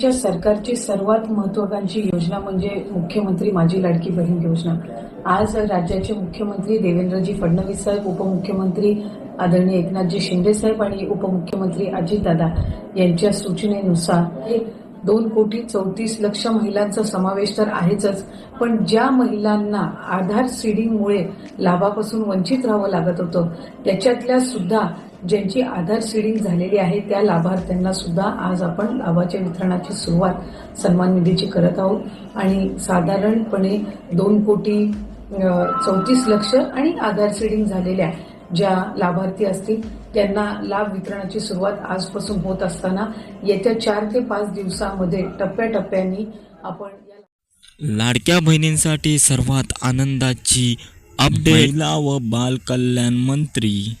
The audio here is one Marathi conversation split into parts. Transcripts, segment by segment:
च्या सरकारची सर्वात महत्वाकांक्षी योजना म्हणजे मुख्यमंत्री माझी लाडकी बहीण योजना. आज राज्याचे मुख्यमंत्री देवेंद्रजी फडणवीस साहेब उपमुख्यमंत्री आदरणीय एकनाथजी शिंदे साहेब आणि उपमुख्यमंत्री अजितदादा यांच्या सूचनेनुसार दोन कोटी चौतीस लक्ष महिलांचा समावेश तर आहेच पण ज्या महिलांना आधार सीडिंगमुळे लाभापासून वंचित राहावं लागत होतं त्याच्यातल्या सुद्धा ज्यांची आधार सीडिंग झालेली आहे त्या लाभार्थ्यांना सुद्धा आज आपण लाभाच्या वितरणाची सुरुवात सन्मान निधीची करत आहोत. आणि साधारणपणे दोन कोटी चौतीस लक्ष आणि आधार सीडिंग झालेल्या ज्या लाभार्थी असतील त्यांना लाभ वितरणाची सुरुवात आजपासून होत असताना येत्या चार ते पाच दिवसामध्ये टप्प्याटप्प्याने आपण या लाडक्या बहिणींसाठी सर्वात आनंदाची अपडेट. महिला व बाल कल्याण मंत्री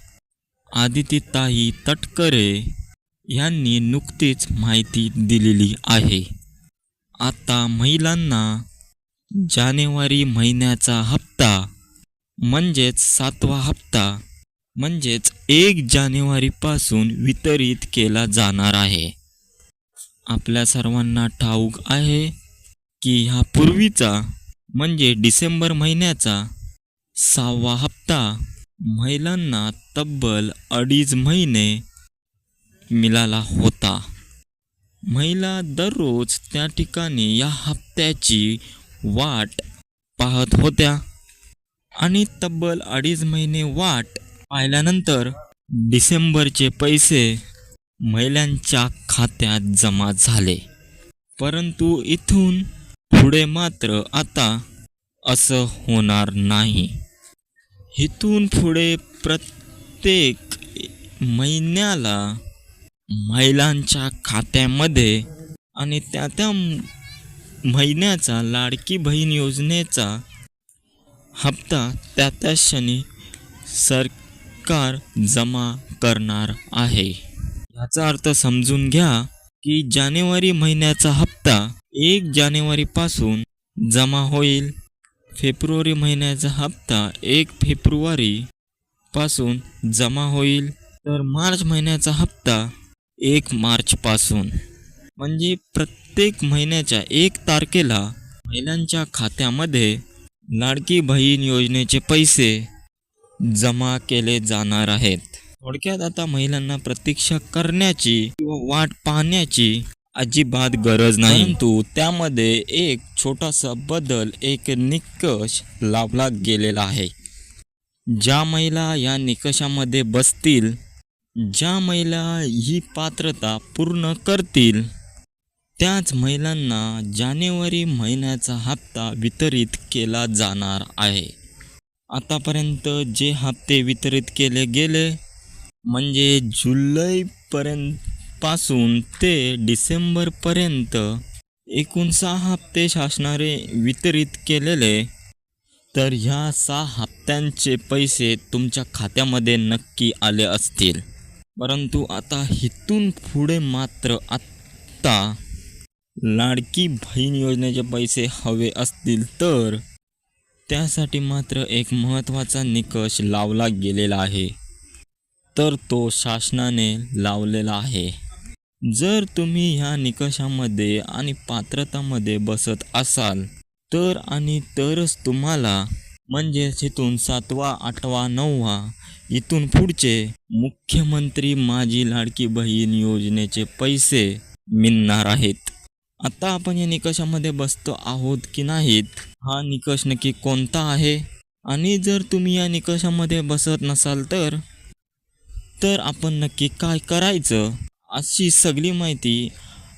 आदितीताई तटकरे यांनी नुकतीच माहिती दिलेली आहे. आता महिलांना जानेवारी महिन्याचा हप्ता म्हणजेच सातवा हप्ता म्हणजेच एक जानेवारीपासून वितरित केला जाणार आहे. आपल्या सर्वांना ठाऊक आहे की ह्या पूर्वीचा म्हणजे डिसेंबर महिन्याचा सहावा हप्ता महिलांना तब्बल अडीच महिने मिळाला होता. महिला दररोज त्या ठिकाणी या हप्त्याची वाट पाहत होत्या आणि तब्बल अडीच महिने वाट पाहिल्यानंतर डिसेंबरचे पैसे महिलांच्या खात्यात जमा झाले. परंतु इथून पुढे मात्र आता असं होणार नाही. इथून पुढे प्रत्येक महिन्याला महिलांच्या खात्यामध्ये आणि त्या त्या महिन्याचा लाडकी बहीण योजनेचा हप्ता त्या त्या क्षणी सरकार जमा करणार आहे. याचा अर्थ समजून घ्या की जानेवारी महिन्याचा हप्ता एक जानेवारीपासून जमा होईल. फेब्रुवारी महिन्याचा हप्ता एक फेब्रुवारी पासून जमा होईल. तर मार्च महिन्याचा हप्ता एक मार्चपासून म्हणजे प्रत्येक महिन्याच्या एक तारखेला महिलांच्या खात्यामध्ये लाडकी बहीण योजनेचे पैसे जमा केले जाणार आहेत. थोडक्यात आता महिलांना प्रतीक्षा करण्याची किंवा वाट पाहण्याची अजिबात गरज नाही. परंतु त्यामध्ये एक छोटासा बदल एक निकष लावला गेलेला आहे. ज्या महिला या निकषामध्ये बसतील ज्या महिला ही पात्रता पूर्ण करतील त्याच महिलांना जानेवारी महिन्याचा हप्ता वितरित केला जाणार आहे. आतापर्यंत जे हप्ते वितरित केले गेले म्हणजे जुलैपर्यंत पासून ते डिसेंबरपर्यंत एकूण सहा हप्ते शासनाने वितरित केलेले. तर ह्या सहा हप्त्यांचे पैसे तुमच्या खात्यामध्ये नक्की आले असतील. परंतु आता इथून पुढे मात्र आत्ता लाडकी बहीण योजनेचे पैसे हवे असतील तर त्यासाठी मात्र एक महत्त्वाचा निकष लावला गेलेला आहे. तर तो शासनाने लावलेला आहे. जर तुम्ही ह्या निकषामध्ये आणि पात्रतामध्ये बसत असाल तर आणि तरच तुम्हाला म्हणजे इथून सातवा आठवा नववा इथून पुढचे मुख्यमंत्री माझी लाडकी बहीण योजनेचे पैसे मिळणार आहेत. आता आपण या निकषामध्ये बसतो आहोत की नाहीत? हा निकष नक्की कोणता आहे? आणि जर तुम्ही या निकषामध्ये बसत नसाल तर तर आपण नक्की काय करायचं? अशी सगळी माहिती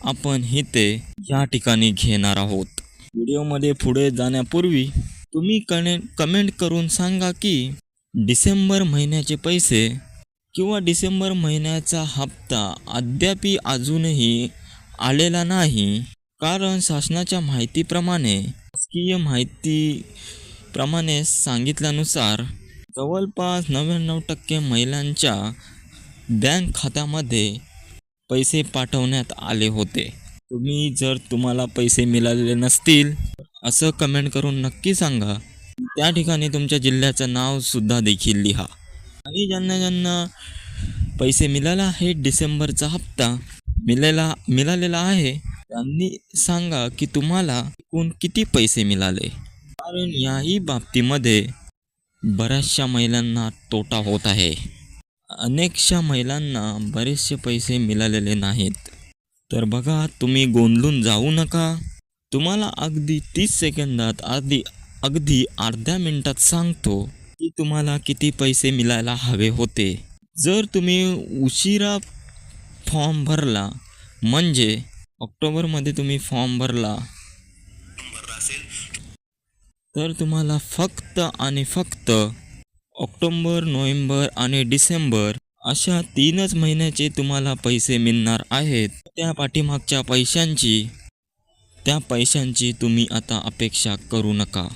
आपण इथे या ठिकाणी घेणार आहोत. व्हिडिओमध्ये पुढे जाण्यापूर्वी तुम्ही कने कमेंट करून सांगा की डिसेंबर महिन्याचे पैसे किंवा डिसेंबर महिन्याचा हप्ता अद्यापी अजूनही आलेला नाही. कारण शासनाच्या माहितीप्रमाणे शासकीय माहितीप्रमाणे सांगितल्यानुसार जवळपास नव्याण्णव टक्के महिलांच्या बँक खात्यामध्ये पैसे पाठवण्यात आले होते. तुम्ही जर तुम्हाला पैसे मिळालेले नसतील असं कमेंट करून नक्की सांगा. त्या ठिकाणी तुमच्या जिल्ह्याचं नावसुद्धा देखील लिहा. आणि ज्यांना ज्यांना पैसे मिळाला आहे डिसेंबरचा हप्ता मिळालेला मिळालेला आहे त्यांनी सांगा की तुम्हाला एकूण किती पैसे मिळाले. कारण याही बाबतीमध्ये बऱ्याचशा महिलांना तोटा होत आहे. अनेकशा महिलांना बरेचसे पैसे मिळालेले नाहीत. तर बघा तुम्ही गोंधळून जाऊ नका. तुम्हाला अगदी तीस सेकंदात अगदी अगदी अर्ध्या मिनिटात सांगतो की तुम्हाला किती पैसे मिळायला हवे होते. जर तुम्ही उशिरा फॉर्म भरला म्हणजे ऑक्टोबरमध्ये तुम्ही फॉर्म भरला तर तुम्हाला फक्त आणि फक्त ऑक्टोंबर नोव्हेंबर आणि डिसेंबर अशा तीनच महिन्याचे तुम्हाला पैसे मिळणार आहेत. त्या पाठीमागच्या पैशांची त्या पैशांची तुम्ही आता अपेक्षा करू नका.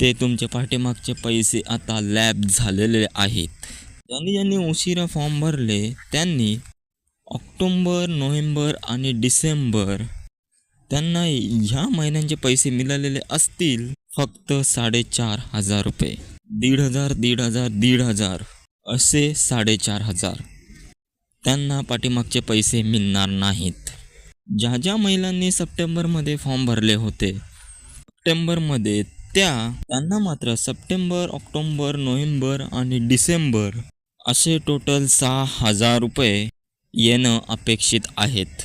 ते तुमचे पाठीमागचे पैसे आता लॅब झालेले आहेत. ज्यांनी ज्यांनी उशिरा फॉर्म भरले त्यांनी ऑक्टोबर नोव्हेंबर आणि डिसेंबर त्यांना ह्या महिन्यांचे पैसे मिळालेले असतील फक्त साडेचार हजार रुपये. दीड हजार दीड हजार दीड हजार असे साडेचार हजार. त्यांना पाठीमागचे पैसे मिळणार नाहीत. ज्या ज्या महिलांनी सप्टेंबरमध्ये फॉर्म भरले होते सप्टेंबरमध्ये त्या त्यांना मात्र सप्टेंबर ऑक्टोबर नोव्हेंबर आणि डिसेंबर असे टोटल सहा हजार रुपये येणं अपेक्षित आहेत.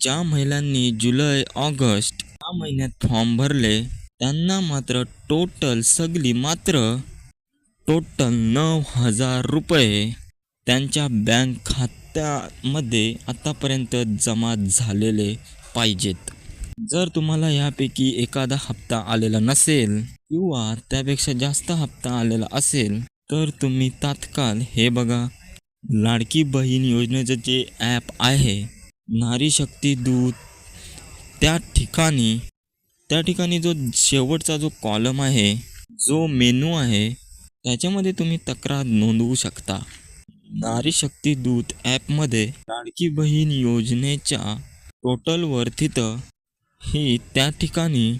ज्या महिलांनी जुलै ऑगस्ट या महिन्यात फॉर्म भरले त्यांना मात्र टोटल सगळी मात्र टोटल नऊ हजार रुपये त्यांच्या बँक खात्यामध्ये आतापर्यंत जमा झालेले पाहिजेत. जर तुम्हाला यापैकी एखादा हप्ता आलेला नसेल किंवा त्यापेक्षा जास्त हप्ता आलेला असेल तर तुम्ही तात्काळ हे बघा. लाडकी बहीण योजनेचं जे ॲप आहे नारी शक्ती दूत त्या ठिकाणी त्या ठिकाणी जो शेवटचा जो कॉलम आहे जो मेनू आहे त्याच्यामध्ये तुम्ही तक्रार नोंदवू शकता. नारी शक्ती दूत ॲपमध्ये लाडकी बहीण योजनेच्या टोटलवर तिथं ही त्या ठिकाणी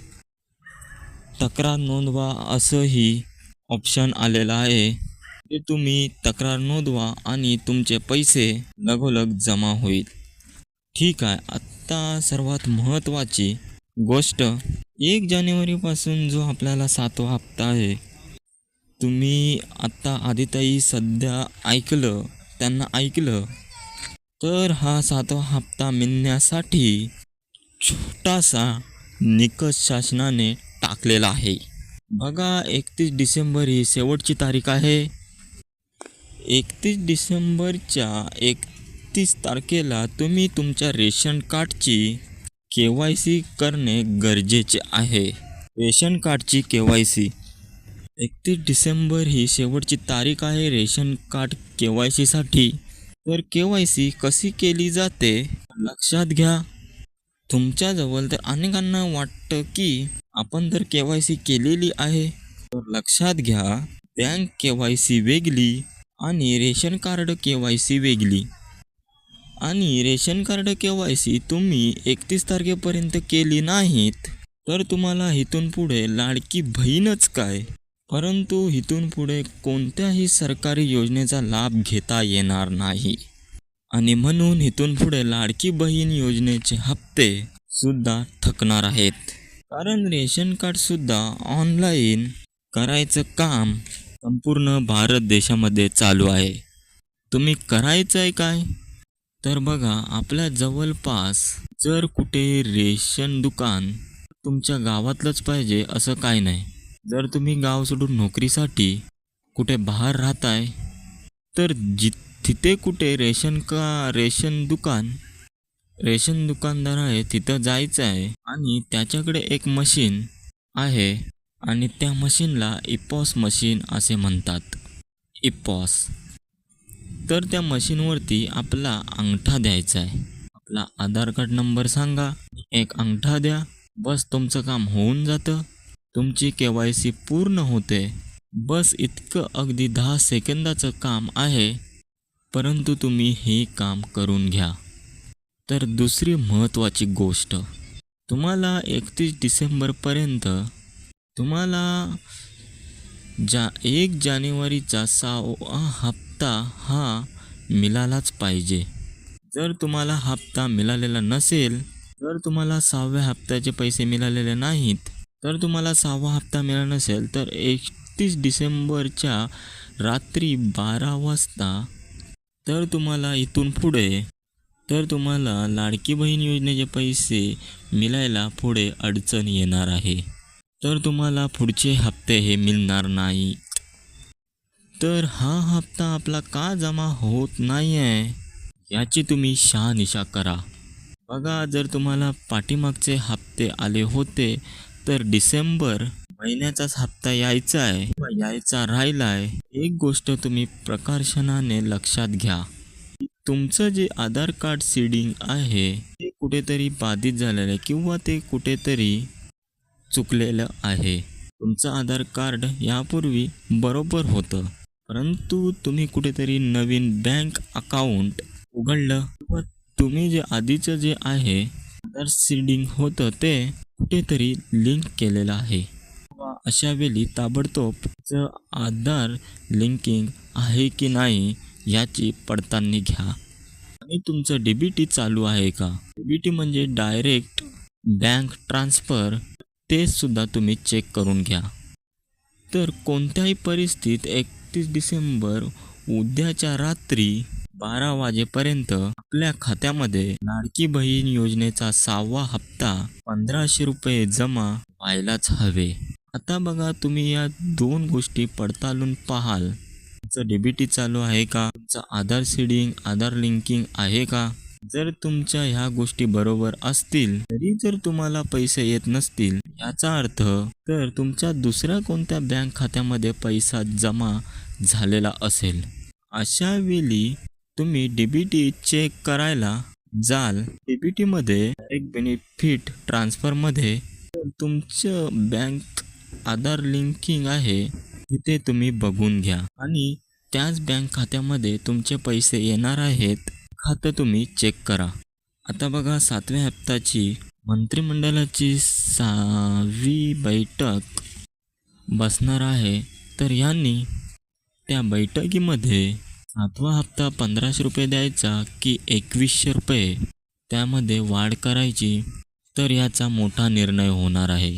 तक्रार नोंदवा असंही ऑप्शन आलेलं आहे. ते तुम्ही तक्रार नोंदवा आणि तुमचे पैसे लगोलग जमा होईल. ठीक आहे आत्ता सर्वात महत्त्वाची गोष्ट एक जानेवारीपासून जो आपल्याला सातवा हप्ता आहे तुम्ही आत्ता आदिताई सध्या ऐकलं त्यांना ऐकलं. तर हा सातवा हप्ता मिळण्यासाठी छोटासा निकष शासनाने टाकलेला आहे. बघा एकतीस डिसेंबर ही शेवटची तारीख आहे. एकतीस डिसेंबरच्या एकतीस तारखेला तुम्ही तुमच्या रेशन कार्डची के वाय सी करणे गरजेचे आहे. रेशन कार्डची के वाय सी एकतीस डिसेंबर ही शेवटची तारीख आहे रेशन कार्ड के वाय सीसाठी तर के वाय सी कशी केली जाते? लक्षात घ्या. तुमच्याजवळ तर अनेकांना वाटतं की आपण तर के वाय सी केलेली आहे तर लक्षात घ्या. बँक के वाय सी वेगळी आणि ration card K Y C वेगळी. आणि ration card K Y C तुम्ही एकतीस तारखेपर्यंत केली नाहीत तर तुम्हाला इथून पुढे लाडकी बहीणच काय? परंतु इथून पुढे कोणत्याही सरकारी योजनेचा लाभ घेता येणार नाही. आणि म्हणून इथून पुढे लाडकी बहीण योजनेचे हप्ते सुद्धा थकणार आहेत. कारण रेशन कार्ड सुद्धा ऑनलाईन करायचं काम संपूर्ण भारत देशामध्ये चालू आहे. तुम्ही करायचं आहे काय? तर बघा आपल्या जवळपास जर कुठे रेशन दुकान तुमच्या गावातलंच पाहिजे असं काय नाही. जर तुम्ही गाव सोडून नोकरीसाठी कुठे बाहेर राहताय तर जि तिथे कुठे रेशन का रेशन दुकान रेशन दुकानदार आहे तिथं जायचं आहे. आणि त्याच्याकडे एक मशीन आहे आणि त्या मशीनला इपॉस मशीन असे म्हणतात. इपॉस. तर त्या मशीनवरती आपला अंगठा द्यायचा आहे. आपला आधार कार्ड नंबर सांगा एक अंगठा द्या बस तुमचं काम होऊन जातं. तुमची के वाय सी पूर्ण होते. बस इतकं अगदी दहा सेकंदाचं काम आहे परंतु तुम्ही हे काम करून घ्या. तर दुसरी महत्त्वाची गोष्ट. तुम्हाला एकतीस डिसेंबरपर्यंत तुम्हाला जा एक जानेवारीचा सहावा हप्ता हा मिळालाच पाहिजे. जर तुम्हाला हप्ता मिळालेला नसेल जर तुम्हाला सहाव्या हप्त्याचे पैसे मिळालेले नाहीत तर तुम्हाला सहावा हप्ता मिळाला नसेल तर एकतीस डिसेंबरच्या रात्री बारा वाजता तर तुम्हाला इथून पुढे तर तुम्हाला लाडकी बहीण योजनेचे पैसे मिळायला पुढे अडचण येणार आहे. तर तुम्हाला पुढचे हप्ते हे मिळणार नाही. तर हा हप्ता आपला का जमा होत नाही आहे याची तुम्ही शहानिशा करा. बघा जर तुम्हाला पाठीमागचे हप्ते आले होते तर डिसेंबर महिन्याचाच हप्ता यायचा आहे. किंवा यायचा राहिला आहे एक गोष्ट तुम्ही प्रकर्षणाने लक्षात घ्या. तुमचं जे आधार कार्ड सीडिंग आहे ते कुठेतरी बाधित झालेलं आहे किंवा ते कुठेतरी चुकलेलं आहे. तुमचं आधार कार्ड यापूर्वी बरोबर होतं. परंतु तुम्ही कुठेतरी नवीन बँक अकाउंट उघडलं. किंवा तुम्ही जे आधीचं जे आहे आधार सीडिंग होतं ते कुठेतरी लिंक केलेलं आहे. अशा वेळी ताबडतोब आधार लिंकिंग आहे की नाही याची पडताळणी घ्या. आणि तुमचं डी बी टी चालू आहे का? डी बी टी म्हणजे डायरेक्ट बँक ट्रान्सफर ते सुद्धा तुम्ही चेक करून घ्या. तर कोणत्याही परिस्थितीत एकतीस डिसेंबर उद्याच्या रात्री बारा वाजेपर्यंत आपल्या खात्यामध्ये लाडकी बहीण योजनेचा सहावा हप्ता पंधराशे रुपये जमा व्हायलाच हवे. आता बघा तुम्ही या दोन गोष्टी पडताळून पाहाल. तुमचं डेबिटी चालू आहे का? तुमचं आधार सीडिंग आधार लिंकिंग आहे का? जर तुमच्या ह्या गोष्टी बरोबर असतील तरी जर तुम्हाला पैसे येत नसतील याचा अर्थ तर तुमच्या दुसऱ्या कोणत्या बँक खात्यामध्ये पैसा जमा झालेला असेल. अशा वेळी तुम्ही डीबीटी चेक करायला जाल. डीबीटीमध्ये एक बेनिफिट ट्रान्सफरमध्ये तुमचं बँक आधार लिंकिंग आहे. तिथे तुम्ही बघून घ्या. आणि त्याच बँक खात्यामध्ये तुमचे पैसे येणार आहेत. खातं तुम्ही चेक करा. आता बघा सातव्या हप्त्याची मंत्रिमंडळाची सहावी बैठक बसणार आहे. तर यांनी त्या बैठकीमध्ये सातवा हप्ता पंधराशे रुपये द्यायचा की एकवीसशे रुपये? त्यामध्ये वाढ करायची तर याचा मोठा निर्णय होणार आहे.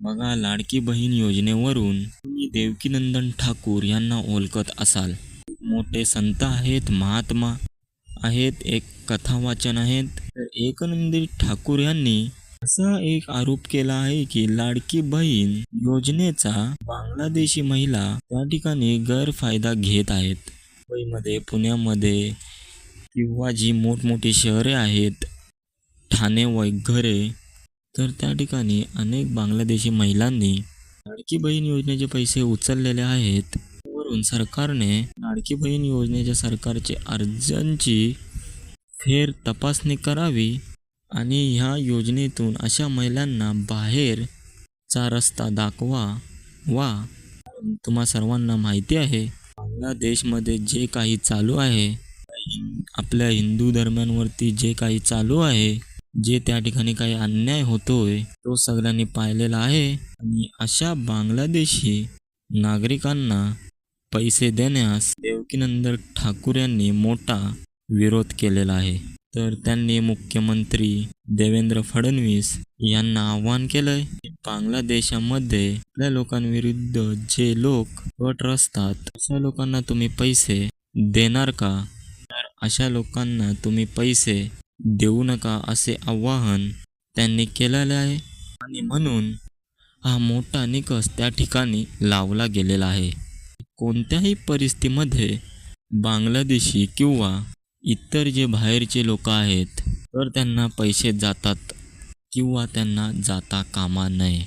बघा लाडकी बहीण योजनेवरून तुम्ही देवकीनंदन ठाकूर यांना ओळखत असाल. मोठे संत आहेत महात्मा आहेत एक कथावाचन आहेत. तर एकनंदी ठाकूर यांनी असा एक आरोप केला आहे की लाडकी बहीण योजनेचा बांगलादेशी महिला त्या ठिकाणी गैरफायदा घेत आहेत. मुंबईमध्ये पुण्यामध्ये किंवा जी मोठमोठी शहरे आहेत ठाणे वगैरे तर त्या ठिकाणी अनेक बांगलादेशी महिलांनी लाडकी बहीण योजनेचे पैसे उचललेले आहेत. वरून सरकारने लाडकी बहीण योजनेच्या सरकारचे अर्जांची फेर तपासणी करावी आणि ह्या योजनेतून अशा महिलांना बाहेरचा रस्ता दाखवा. वा. तुम्हा सर्वांना माहिती आहे. बांगलादेशमध्ये जे काही चालू आहे आपल्या हिंदू धर्मांवरती जे काही चालू आहे जे त्या ठिकाणी काही अन्याय होतोय तो सगळ्यांनी पाहिलेला आहे. आणि अशा बांगलादेशी नागरिकांना पैसे देण्यास देवकीनंदर ठाकूर यांनी मोठा विरोध केलेला आहे. तर त्यांनी मुख्यमंत्री देवेंद्र फडणवीस यांना आवाहन केलंय. बांगलादेशामध्ये आपल्या लोकांविरुद्ध जे लोक गट रचतात अशा लोकांना तुम्ही पैसे देणार का? तर अशा लोकांना तुम्ही पैसे देऊ नका असे आवाहन त्यांनी केलेले आहे. आणि म्हणून हा मोठा निकष त्या ठिकाणी लावला गेलेला आहे. कोणत्याही परिस्थितीमध्ये बांगलादेशी किंवा इतर जे बाहेरचे लोक आहेत तर त्यांना पैसे जातात किंवा त्यांना जाता कामा नये.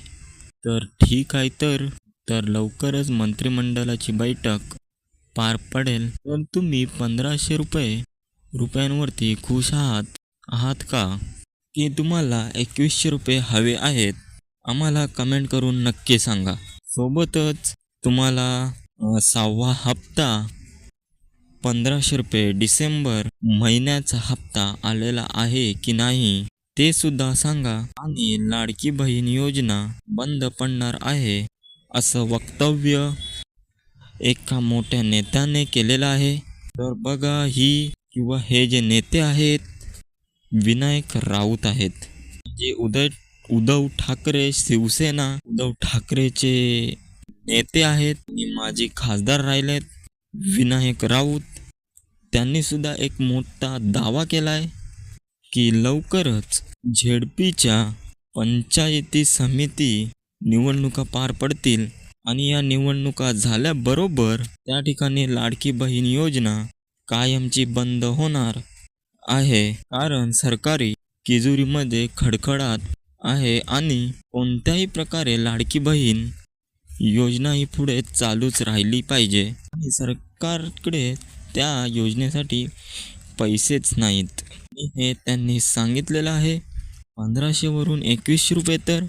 तर ठीक आहे तर. तर लवकरच मंत्रिमंडळाची बैठक पार पडेल. तर तुम्ही पंधराशे रुपये रुपयांवरती खुश आहात? आहात का? की तुम्हाला एकवीसशे रुपये हवे आहेत? आम्हाला कमेंट करून नक्की सांगा. सोबतच तुम्हाला सहावा हप्ता पंधराशे रुपये डिसेंबर महिन्याचा हप्ता आलेला आहे की नाही ते सुद्धा सांगा. आणि लाडकी बहीण योजना बंद पडणार आहे असं वक्तव्य एका मोठ्या नेत्याने केलेलं आहे. तर बघा ही किंवा हे जे नेते आहेत विनायक राऊत आहेत. जे उदय उद्धव ठाकरे शिवसेना उद्धव ठाकरेचे नेते आहेत आणि माजी खासदार राहिलेत विनायक राऊत. त्यांनीसुद्धा एक मोठा दावा केला आहे की लवकरच झेडपीच्या पंचायती समिती निवडणुका पार पडतील. आणि या निवडणुका झाल्याबरोबर त्या ठिकाणी लाडकी बहीण योजना कायमची बंद होणार आहे. कारण सरकारी किजुरीमध्ये खडखडाट आहे आणि कोणत्याही प्रकारे लाडकी बहीण योजना ही पुढे चालूच राहिली पाहिजे. आणि सरकारकडे त्या योजनेसाठी पैसेच नाहीत. हे त्यांनी सांगितलेलं आहे. पंधराशेवरून एकवीसशे रुपये तर